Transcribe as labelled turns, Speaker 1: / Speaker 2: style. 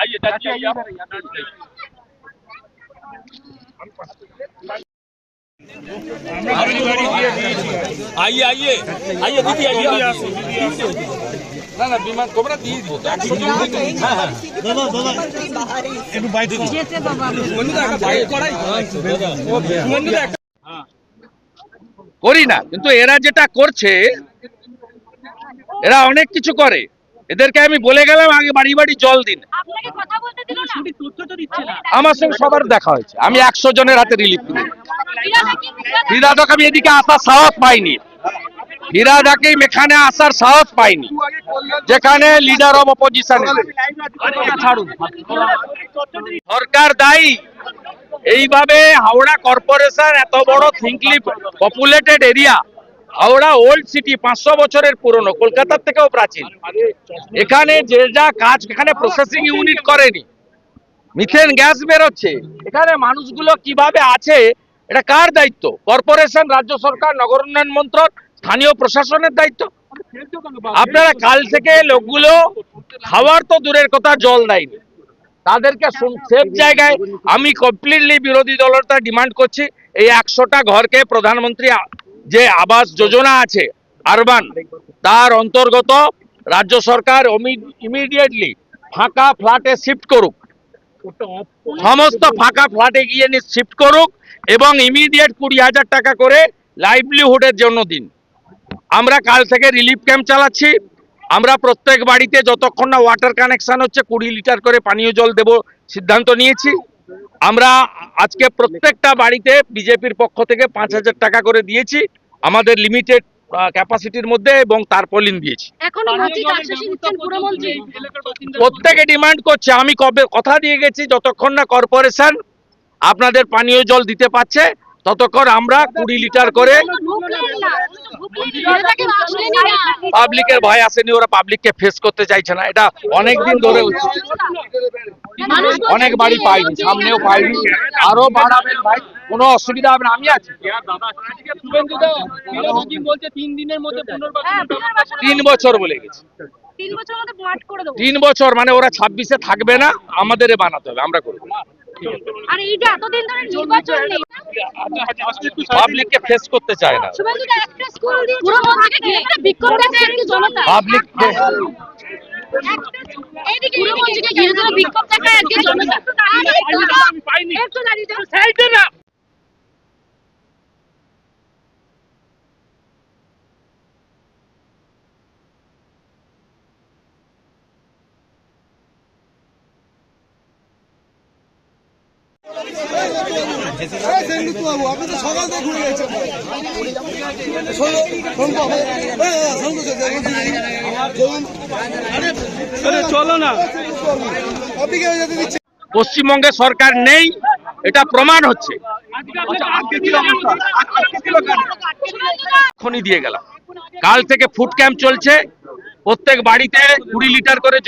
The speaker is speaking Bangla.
Speaker 1: आइए चाची आइए आप आइए आइए आइए दीदी आइए না না বিমান তোমরা দিয়ে দিও একশো জন হ্যাঁ হ্যাঁ
Speaker 2: করি না কিন্তু এরা যেটা করছে এরা অনেক কিছু করে। এদেরকে আমি বলে গেলাম আগে বাড়ি বাড়ি জল দিন।
Speaker 3: আপনাকে কথা বলতে দিল না?
Speaker 2: আমার সঙ্গে সবার দেখা হয়েছে। আমি একশো জনের হাতে রিলিফ দিই
Speaker 3: বিরাট কি
Speaker 2: আমি এদিকে আসার সাহস পাইনি। ফিরাদাকে এখানে আসার সাহস পাইনি। যেখানে লিডার অব অপোজিশন ছাড়ুন সরকার দায়ী। এইভাবে হাওড়া কর্পোরেশন এত বড় thickly populated area Howrah old city পাঁচশো বছরের পুরনো, কলকাতার থেকেও প্রাচীন। এখানে যে যা কাজ, এখানে প্রসেসিং ইউনিট করেনি। মিথেন গ্যাস বেরোচ্ছে। এখানে মানুষগুলো কীভাবে আছে, এটা কার দায়িত্ব? কর্পোরেশন রাজ্য সরকার, নগর উন্নয়ন মন্ত্রক, স্থানীয় প্রশাসনের দায়িত্ব? আপনারা কাল থেকে লোকগুলো খাওয়ার তো দূরের কথা, জল দেয়নি। তাদেরকে সেফ জায়গায় আমি কমপ্লিটলি বিরোধী দলটা ডিমান্ড করছি। এই একশোটা ঘরকে প্রধানমন্ত্রী যে আবাস যোজনা আছে আরবান তার অন্তর্গত রাজ্য সরকার ইমিডিয়েটলি ফাঁকা ফ্ল্যাটে শিফট করুক। সমস্ত ফাঁকা ফ্ল্যাটে গিয়ে শিফট করুক এবং ইমিডিয়েট কুড়ি হাজার টাকা করে লাইভলিহুডের জন্য দিন। আমরা কাল থেকে রিলিফ ক্যাম্প চালাচ্ছি। আমরা প্রত্যেক বাড়িতে যতক্ষণ না ওয়াটার কানেকশান হচ্ছে, কুড়ি লিটার করে পানীয় জল দেব সিদ্ধান্ত নিয়েছি। আমরা আজকে প্রত্যেকটা বাড়িতে বিজেপির পক্ষ থেকে পাঁচ হাজার টাকা করে দিয়েছি। আমাদের লিমিটেড ক্যাপাসিটির মধ্যে এবং দিয়েছি।
Speaker 3: আশ্বাসী দিচ্ছেন পুরমন্ত্রী
Speaker 2: প্রত্যেকে ডিমান্ড করছে। আমি কবে কথা দিয়ে গেছি যতক্ষণ না কর্পোরেশন আপনাদের পানীয় জল দিতে পারছে ততক্ষণ আমরা কুড়ি লিটার করে পাবলিকের ভয় আসেনি ওরা পাবলিককে ফেস করতে চাইছে না। এটা অনেকদিন ধরে অনেক বাড়ি পাইনি সামনেও পাইনি। আরও বাড়াবেন ভাই কোনো অসুবিধা হবে না আমি আছি।
Speaker 1: তিন দিনের মধ্যে পুনর্বাসন
Speaker 3: পুনর্বাসন
Speaker 2: তিন বছর বলে গেছি।
Speaker 3: তিন বছর
Speaker 2: মানে ওরা ছাব্বিশে থাকবে না আমাদের বানাতে হবে আমরা করব
Speaker 3: আর এইটা এতদিন ধরে নির্বাচন নেই
Speaker 2: পাবলিককে ফেস করতে চায় না।
Speaker 3: শুভেন্দু একটা স্কুল দিয়ে পুরমন্ত্রীকে ঘিরে বিক্ষোভ দেখাচ্ছে জনতা
Speaker 2: পাবলিক
Speaker 3: এইদিকে পুরমন্ত্রীকে ঘিরে ফেলে বিক্ষোভ দেখায় আজকে জনতা আরে দাদা একটু দাঁড়িয়ে যাও সাইডে না
Speaker 4: বাবু আপনি তো সকাল থেকে ঘুরে গেছেন।
Speaker 1: চলো না।
Speaker 2: পশ্চিমবঙ্গে সরকার নেই এটা প্রমাণ হচ্ছে। এখনই দিয়ে গেলাম। কাল থেকে ফুড ক্যাম্প চলছে। প্রত্যেক বাড়িতে কুড়ি লিটার করে